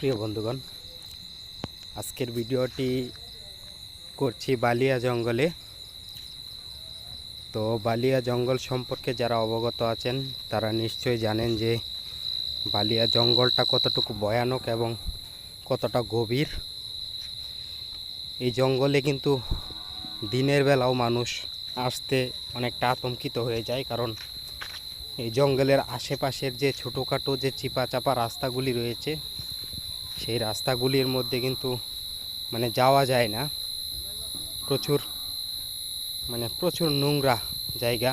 প্রিয় বন্ধুগণ, আজকের ভিডিওটি করছি বালিয়া জঙ্গলে। তো বালিয়া জঙ্গল সম্পর্কে যারা অবগত আছেন, তারা নিশ্চয়ই জানেন যে বালিয়া জঙ্গলটা কতটুকু ভয়ানক এবং কতটা গভীর। এই জঙ্গলে কিন্তু দিনের বেলাও মানুষ আসতে অনেকটা আতঙ্কিত হয়ে যায়, কারণ এই জঙ্গলের আশেপাশের যে ছোটোখাটো যে চিপা চাপা রাস্তাগুলি রয়েছে সেই রাস্তাগুলির মধ্যে কিন্তু মানে যাওয়া যায় না। প্রচুর মানে প্রচুর নোংরা জায়গা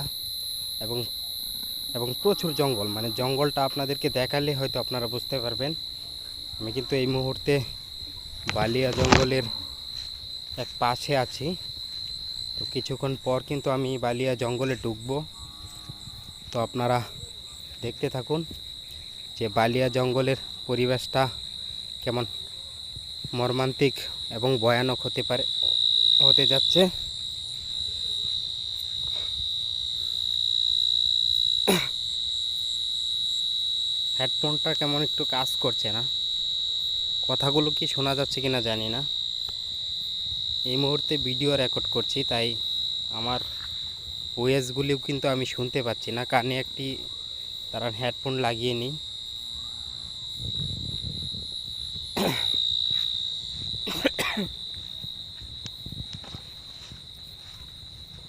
এবং এবং প্রচুর জঙ্গল। মানে জঙ্গলটা আপনাদেরকে দেখালে হয়তো আপনারা বুঝতে পারবেন। আমি কিন্তু এই মুহূর্তে বালিয়া জঙ্গলের এক পাশে আছি। তো কিছুক্ষণ পর কিন্তু আমি বালিয়া জঙ্গলে ঢুকবো। তো আপনারা দেখতে থাকুন যে বালিয়া জঙ্গলের পরিবেশটা কেমন মর্মান্তিক এবং ভয়ানক হতে পারে, হতে যাচ্ছে। হেডফোনটা কেমন একটু কাজ করছে না? কথাগুলো কি শোনা যাচ্ছে কিনা জানি না। এই মুহূর্তে ভিডিও রেকর্ড করছি, তাই আমার ওয়েসগুলিও কিন্তু আমি শুনতে পাচ্ছি না। কানে একটি তারা হেডফোন লাগিয়ে নিই।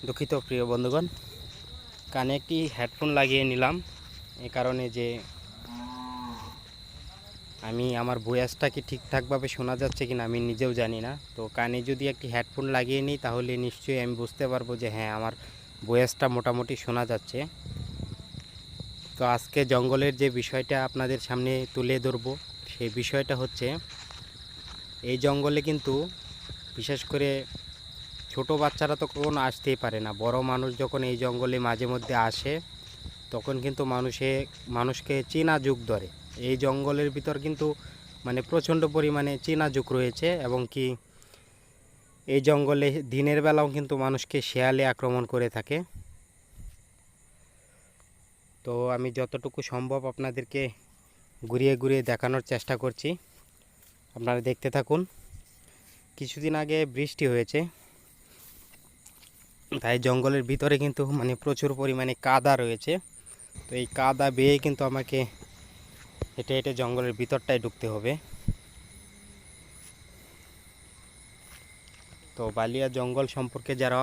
দুঃখিত, প্রিয় বন্ধুগণ। কানে একটি হেডফোন লাগিয়ে নিলাম, এ কারণে যে আমি, আমার ভয়েসটা কি ঠিকঠাকভাবে শোনা যাচ্ছে কিনা আমি নিজেও জানি না। তো কানে যদি একটি হেডফোন লাগিয়ে নিই, তাহলে নিশ্চয়ই আমি বুঝতে পারব যে হ্যাঁ আমার ভয়েসটা মোটামুটি শোনা যাচ্ছে। তো আজকে জঙ্গলের যে বিষয়টা আপনাদের সামনে তুলে ধরবো, সেই বিষয়টা হচ্ছে এই জঙ্গলে কিন্তু বিশেষ করে ছোট বাচ্চারা তো কখনো আসতেই পারে না। বড় মানুষ যখন এই জঙ্গলে মাঝে মধ্যে আসে, তখন কিন্তু মানুষে, মানুষকে চীনা যুগ ধরে। এই জঙ্গলের ভিতর কিন্তু মানে প্রচণ্ড পরিমাণে চীনা যুগ রয়েছে এবং কি এই জঙ্গলে দিনের বেলাও কিন্তু মানুষকে শেয়ালে আক্রমণ করে থাকে। তো আমি যতটুকু সম্ভব আপনাদেরকে ঘুরিয়ে ঘুরিয়ে দেখানোর চেষ্টা করছি। আপনারা দেখতে থাকুন। কিছুদিন আগে বৃষ্টি হয়েছে। তাই জঙ্গলের ভিতরে কিন্তু মানে প্রচুর পরিমাণে কাদা রয়েছে। তো এই কাদা বেয়ে কিন্তু আমাকে হেঁটে হেঁটে জঙ্গলের ভিতরটায় ঢুকতে হবে। তো বালিয়া জঙ্গল সম্পর্কে যারা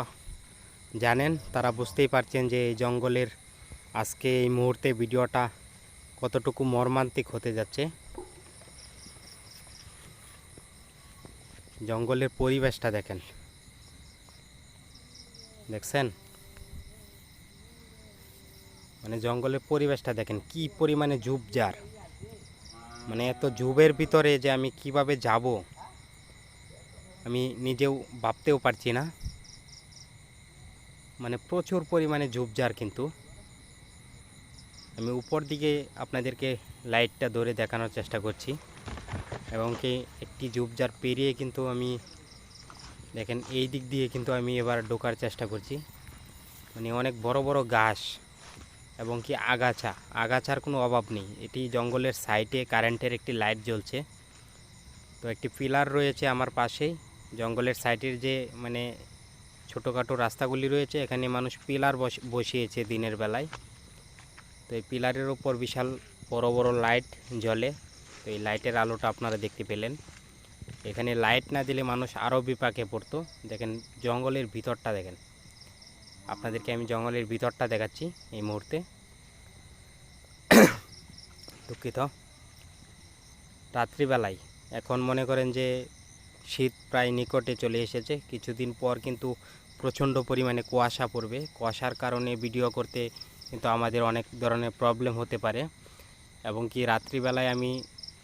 জানেন, তারা বুঝতেই পারছেন যে এই জঙ্গলের আজকে এই মুহূর্তে ভিডিওটা কতটুকু মর্মান্তিক হতে যাচ্ছে। জঙ্গলের পরিবেশটা দেখেন। দেখছেন? মানে জঙ্গলের পরিবেশটা দেখেন, কি পরিমাণে ঝুপঝাড় মানে এত ঝুবের ভিতরে যে আমি কীভাবে যাব, আমি নিজেও ভাবতেও পারছি না। মানে প্রচুর পরিমাণে ঝুপঝাড় কিন্তু। আমি উপর দিকে আপনাদেরকে লাইটটা ধরে দেখানোর চেষ্টা করছি। এবং কি একটি ঝুপঝাড় পেরিয়ে কিন্তু আমি দেখেন এই দিক দিয়ে কিন্তু আমি এবার ঢোকার চেষ্টা করছি। মানে অনেক বড় বড় ঘাস এবং কি আগাছা, আগাছার কোনো অভাব নেই। এটি জঙ্গলের সাইডে কারেন্টের একটি লাইট জ্বলছে। তো একটি পিলার রয়েছে আমার পাশেই। জঙ্গলের সাইডের যে মানে ছোটোখাটো রাস্তাগুলি রয়েছে, এখানে মানুষ পিলার বসিয়েছে দিনের বেলায়। তো এই পিলারের উপর বিশাল বড় বড় লাইট জ্বলে। তো এই লাইটের আলোটা আপনারা দেখতে পেলেন। এখানে লাইট না দিলে মানুষ আরও বিপাকে পড়তো। দেখেন, জঙ্গলের ভিতরটা দেখেন। আপনাদেরকে আমি জঙ্গলের ভিতরটা দেখাচ্ছি এই মুহূর্তে। দুঃখিত। রাত্রিবেলায় এখন মনে করেন যে শীত প্রায় নিকটে চলে এসেছে। কিছুদিন পর কিন্তু প্রচণ্ড পরিমাণে কুয়াশা পড়বে। কুয়াশার কারণে ভিডিও করতে কিন্তু আমাদের অনেক ধরনের প্রবলেম হতে পারে। এবং কি রাত্রিবেলায় আমি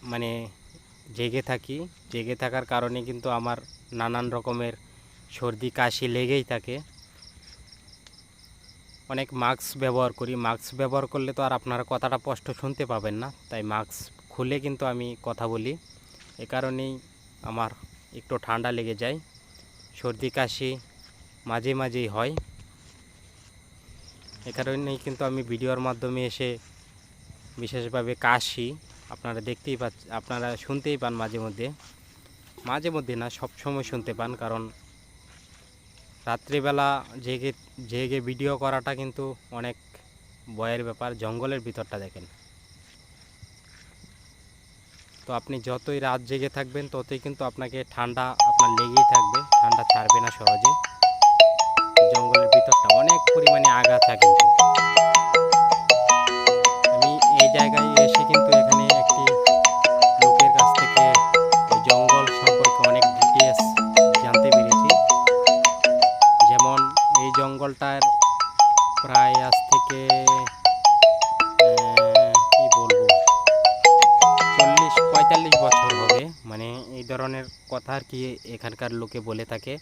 মানে জেগে থাকি। জেগে থাকার কারণে কিন্তু আমার নানান রকমের সর্দি, কাশি লেগেই থাকে। অনেক মাস্ক ব্যবহার করি। মাস্ক ব্যবহার করলে তো আর আপনারা কথাটা স্পষ্ট শুনতে পাবেন না। তাই মাস্ক খুলে কিন্তু আমি কথা বলি। এ কারণেই আমার একটু ঠান্ডা লেগে যায়। সর্দি, কাশি মাঝে মাঝেই হয়। এ কারণেই কিন্তু আমি ভিডিওর মাধ্যমে এসে বিশেষভাবে কাশি আপনারা দেখতেই পাচ্ছ, আপনারা শুনতেই পান মাঝে মধ্যে। মাঝে মধ্যে না, সব সময় শুনতে পান, কারণ রাত্রিবেলা জেগে জেগে ভিডিও করাটা কিন্তু অনেক বয়ের ব্যাপার, জঙ্গলের ভিতরটা দেখেন। তো আপনি যতই রাত জেগে থাকবেন, ততই কিন্তু আপনাকে ঠান্ডা আপনার লেগেই থাকবে, ঠান্ডা ছাড়বে না সহজে। জঙ্গলের ভিতরটা অনেক পরিমাণে আগাছা কিন্তু। কথা আর কি এখানকার লোকে বলে থাকে?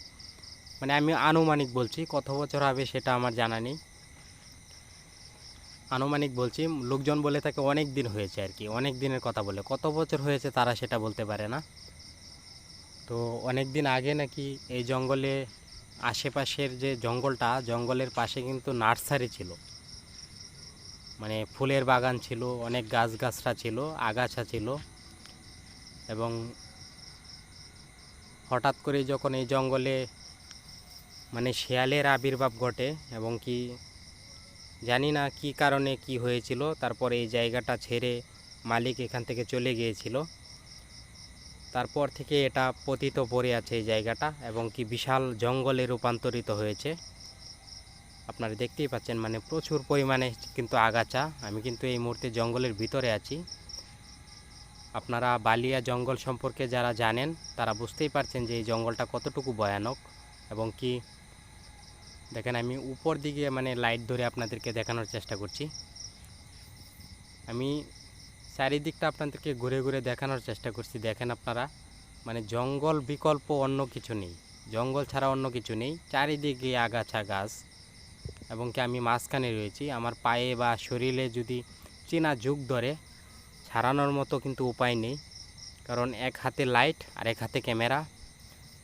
মানে আমি আনুমানিক বলছি, কত বছর হবে সেটা আমার জানা নেই। আনুমানিক বলছি, লোকজন বলে থাকে অনেক দিন হয়েছে আর কি, অনেক দিনের কথা বলে। কত বছর হয়েছে তারা সেটা বলতে পারে না। তো অনেক দিন আগে নাকি এই জঙ্গলে, আশেপাশের যে জঙ্গলটা, জঙ্গলের পাশে কিন্তু নার্সারি ছিল। মানে ফুলের বাগান ছিল, অনেক গাছগাছরা ছিল, আগাছা ছিল। এবং হঠাৎ করে যখন এই জঙ্গলে মানে শেয়ালের আবির্ভাব ঘটে এবং কি জানি না কি কারণে কি হয়েছিল, তারপরে এই জায়গাটা ছেড়ে মালিক এখান থেকে চলে গিয়েছিল। তারপর থেকে এটা পতিত পড়ে আছে এই জায়গাটা এবং কি বিশাল জঙ্গলে রূপান্তরিত হয়েছে। আপনারা দেখতেই পাচ্ছেন মানে প্রচুর পরিমাণে কিন্তু আগাছা। আমি কিন্তু এই মুহূর্তে জঙ্গলের ভিতরে আছি। আপনারা বালিয়া জঙ্গল সম্পর্কে যারা জানেন, তারা বুঝতেই পারছেন যে এই জঙ্গলটা কতটুকু ভয়ানক এবং কি। দেখেন, আমি উপর দিকে মানে লাইট ধরে আপনাদেরকে দেখানোর চেষ্টা করছি। আমি চারিদিকটা আপনাদেরকে ঘুরে ঘুরে দেখানোর চেষ্টা করছি। দেখেন আপনারা মানে জঙ্গল বিকল্প অন্য কিছু নেই। জঙ্গল ছাড়া অন্য কিছু নেই। চারিদিকে আগাছা গাছ এবং কি আমি মাঝখানে রয়েছি। আমার পায়ে বা শরীরে যদি চেনা যুগ ধরে ছাড়ানোর মতো কিন্তু উপায় নেই। কারণ এক হাতে লাইট আর এক হাতে ক্যামেরা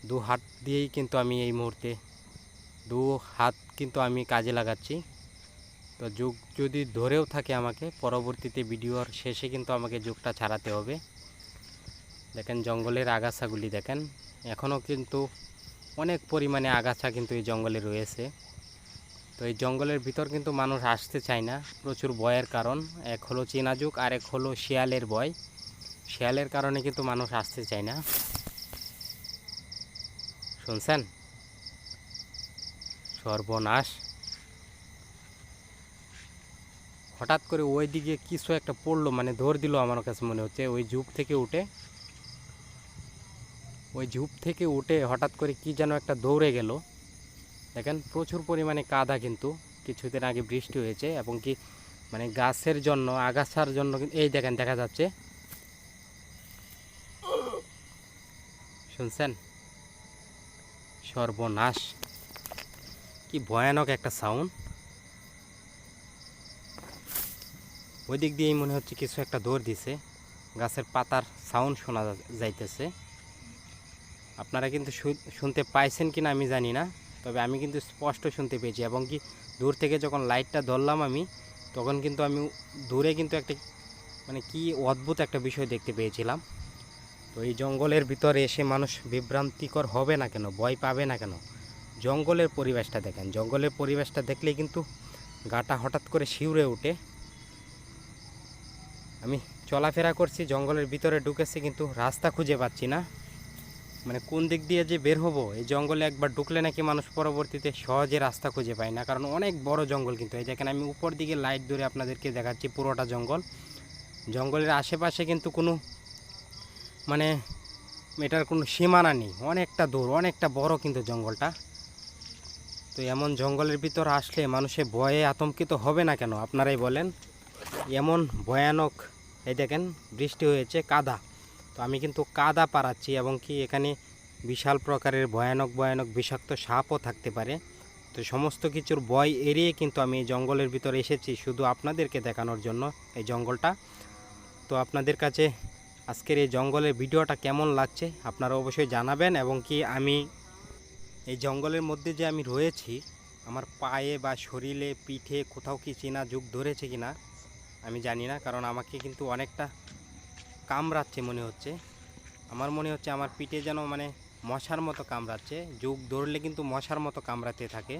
দু হাত দিয়েই কিন্তু আমি এই মুহূর্তে, দু হাত কিন্তু আমি কাজে লাগাচ্ছি। তো যুগ যদি ধরেও থাকে আমাকে, পরবর্তীতে ভিডিওর শেষে কিন্তু আমাকে যুগটা ছাড়াতে হবে। দেখেন জঙ্গলের আগাছাগুলি দেখেন, এখনও কিন্তু অনেক পরিমাণে আগাছা কিন্তু এই জঙ্গলে রয়েছে। তো এই জঙ্গলের ভিতর কিন্তু মানুষ আসতে চায় না। প্রচুর ভয়ের কারণ। এক হলো চীনা যুগ আর এক হলো শিয়ালের ভয়। শিয়ালের কারণে কিন্তু মানুষ আসতে চায় না। শুনছেন? সর্বনাশ। হঠাৎ করে ওই দিকে কিছু একটা পড়ল মানে ধর দিল আমার কাছে মনে হচ্ছে। ওই ঝুপ থেকে উঠে, ওই ঝুপ থেকে উঠে হঠাৎ করে কি যেন একটা দৌড়ে গেল। দেখেন, প্রচুর পরিমাণে কাদা কিন্তু কিছুদিন আগে বৃষ্টি হয়েছে এবং কি মানে গাছের জন্য, আগাছার জন্য এই দেখেন, দেখা যাচ্ছে। শুনছেন? সর্বনাশ। কি ভয়ানক একটা সাউন্ড ওই দিক দিয়েই মনে হচ্ছে কিছু একটা দৌড় দিছে। গাছের পাতার সাউন্ড শোনা যাইতেছে। আপনারা কিন্তু শুনতে পাইছেন কি না আমি জানি না। তবে আমি কিন্তু স্পষ্ট শুনতে পেয়েছি এবং কি দূর থেকে যখন লাইটটা ধরলাম আমি, তখন কিন্তু আমি দূরে কিন্তু একটা মানে কি অদ্ভুত একটা বিষয় দেখতে পেয়েছিলাম। তো এই জঙ্গলের ভিতরে এসে মানুষ বিভ্রান্তিকর হবে না কেন, ভয় পাবে না কেন? জঙ্গলের পরিবেশটা দেখেন, জঙ্গলের পরিবেশটা দেখলে কিন্তু গাটা হঠাৎ করে শিউরে ওঠে। আমি চলাফেরা করছি, জঙ্গলের ভিতরে ঢুকেছি কিন্তু রাস্তা খুঁজে পাচ্ছি না। মানে কোন দিক দিয়ে যে বের হব, এই জঙ্গলে একবার ঢুকলে নাকি মানুষ পরবর্তীতে সহজে রাস্তা খুঁজে পায় না। কারণ অনেক বড় জঙ্গল কিন্তু, এই দেখেন আমি উপর দিকে লাইট ধরে আপনাদেরকে দেখাচ্ছি পুরোটা জঙ্গল। জঙ্গলের আশেপাশে কিন্তু কোনো মানে এটার কোনো সীমানা নেই, অনেকটা দূর, অনেকটা বড় কিন্তু জঙ্গলটা। তো এমন জঙ্গলের ভিতর আসলে মানুষের ভয়ে আতঙ্কিত হবে না কেন, আপনারাই বলেন। এমন ভয়ানক, এই দেখেন, বৃষ্টি হয়েছে কাদা। তো আমি কিন্তু কাদা পাড়াচ্ছি এবং কি এখানে বিশাল প্রকারের ভয়ানক ভয়ানক বিষাক্ত সাপও থাকতে পারে। তো সমস্ত কিছুর ভয় এড়িয়ে কিন্তু আমি এই জঙ্গলের ভিতরে এসেছি শুধু আপনাদেরকে দেখানোর জন্য এই জঙ্গলটা। তো আপনাদের কাছে আজকের এই জঙ্গলের ভিডিওটা কেমন লাগছে আপনারা অবশ্যই জানাবেন এবং কি আমি এই জঙ্গলের মধ্যে যে আমি রয়েছি, আমার পায়ে বা শরীরে, পিঠে কোথাও কি চেনা যুগ ধরেছে কি না আমি জানি না, কারণ আমাকে কিন্তু অনেকটা কামড়াচ্ছে মনে হচ্ছে। আমার মনে হচ্ছে আমার পিঠে যেন মানে মশার মতো কামড়াচ্ছে। যুগ ধরলে কিন্তু মশার মতো কামড়াতে থাকে।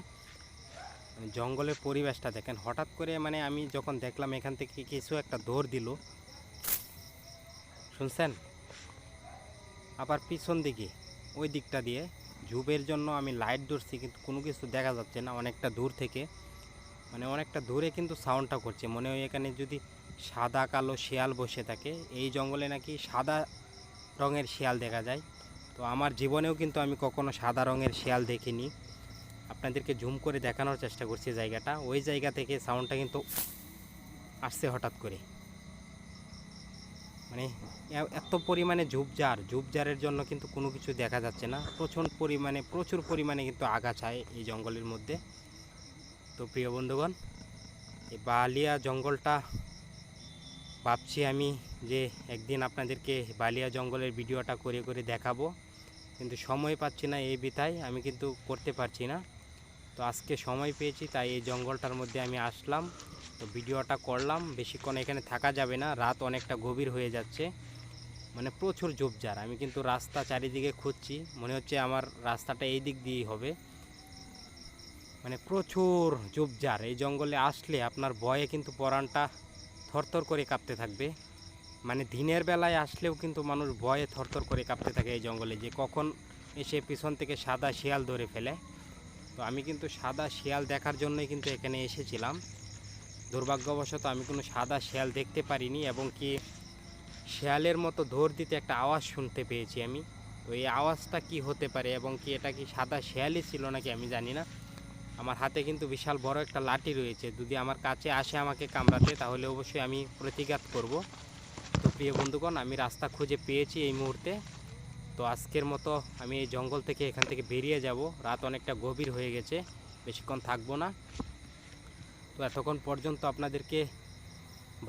জঙ্গলের পরিবেশটা দেখেন, হঠাৎ করে মানে আমি যখন দেখলাম এখান থেকে কিছু একটা দৌড় দিল। শুনছেন? আবার পিছন দিকে, ওই দিকটা দিয়ে। ঝুপের জন্য আমি লাইট ধরছি কিন্তু কোনো কিছু দেখা যাচ্ছে না, অনেকটা দূর থেকে। মানে অনেকটা দূরে কিন্তু সাউন্ডটা করছে। মনে হয় এখানে যদি সাদা কালো শিয়াল বসে থাকে। এই জঙ্গলে নাকি সাদা রঙের শিয়াল দেখা যায়। তো আমার জীবনেও কিন্তু আমি কখনো সাদা রঙের শিয়াল দেখিনি। আপনাদেরকে জুম করে দেখানোর চেষ্টা করছি জায়গাটা। ওই জায়গা থেকে সাউন্ডটা কিন্তু আসছে হঠাৎ করে। মানে এত পরিমাণে ঝুপঝাড়। ঝুপঝাড়ের জন্য কিন্তু কোনো কিছু দেখা যাচ্ছে না। প্রচুর পরিমাণে প্রচুর পরিমাণে কিন্তু আগাছায় এই জঙ্গলের মধ্যে। তো প্রিয় বন্ধুগণ, এই বালিয়া জঙ্গলটা ভাবছি আমি যে একদিন আপনাদেরকে বালিয়া জঙ্গলের ভিডিওটা করে করে দেখাবো। কিন্তু সময় পাচ্ছি না এই বিথায়, আমি কিন্তু করতে পারছি না। তো আজকে সময় পেয়েছি, তাই এই জঙ্গলটার মধ্যে আমি আসলাম। তো ভিডিওটা করলাম, বেশিক্ষণ এখানে থাকা যাবে না, রাত অনেকটা গভীর হয়ে যাচ্ছে। মানে প্রচুর ঝোপঝাড়, আমি কিন্তু রাস্তা চারিদিকে খুঁজছি, মনে হচ্ছে আমার রাস্তাটা এই দিক দিয়েই হবে। মানে প্রচুর ঝোপঝাড়, এই জঙ্গলে আসলে আপনার ভয়ে কিন্তু পরাণটা থরথর করে কাঁপতে থাকবে। মানে দিনের বেলায় আসলেও কিন্তু মানুষ ভয়ে থরথর করে কাঁপতে থাকে এই জঙ্গলে যে কখন এসে পিছন থেকে সাদা শিয়াল ধরে ফেলে। তো আমি কিন্তু সাদা শিয়াল দেখার জন্যই কিন্তু এখানে এসেছিলাম। দুর্ভাগ্যবশত আমি কোনো সাদা শিয়াল দেখতে পারিনি এবং কি শিয়ালের মতো ধর দিতে একটা আওয়াজ শুনতে পেয়েছি আমি। তো এই আওয়াজটা কি হতে পারে এবং কি এটা কি সাদা শিয়ালই ছিল নাকি আমি জানি না। আমার হাতে কিন্তু বিশাল বড় একটা লাঠি রয়েছে। যদি আমার কাছে আসে আমাকে কামড়াতে, তাহলে অবশ্যই আমি প্রতিঘাত করব। তো প্রিয় বন্ধুগণ, আমি রাস্তা খুঁজে পেয়েছি এই মুহূর্তে। তো আজকের মতো আমি এই জঙ্গল থেকে এখান থেকে বেরিয়ে যাব। রাত অনেকটা গভীর হয়ে গেছে, বেশিক্ষণ থাকব না। তো এতক্ষণ পর্যন্ত আপনাদেরকে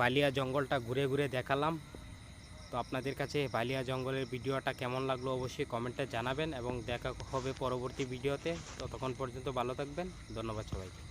বালিয়া জঙ্গলটা ঘুরে ঘুরে দেখালাম। তো আপনাদের কাছে বালিয়া জঙ্গলের ভিডিওটা কেমন লাগল অবশ্যই কমেন্টে জানাবেন এবং দেখা হবে পরবর্তী ভিডিওতে। ততক্ষণ পর্যন্ত ভালো থাকবেন। ধন্যবাদ সবাইকে।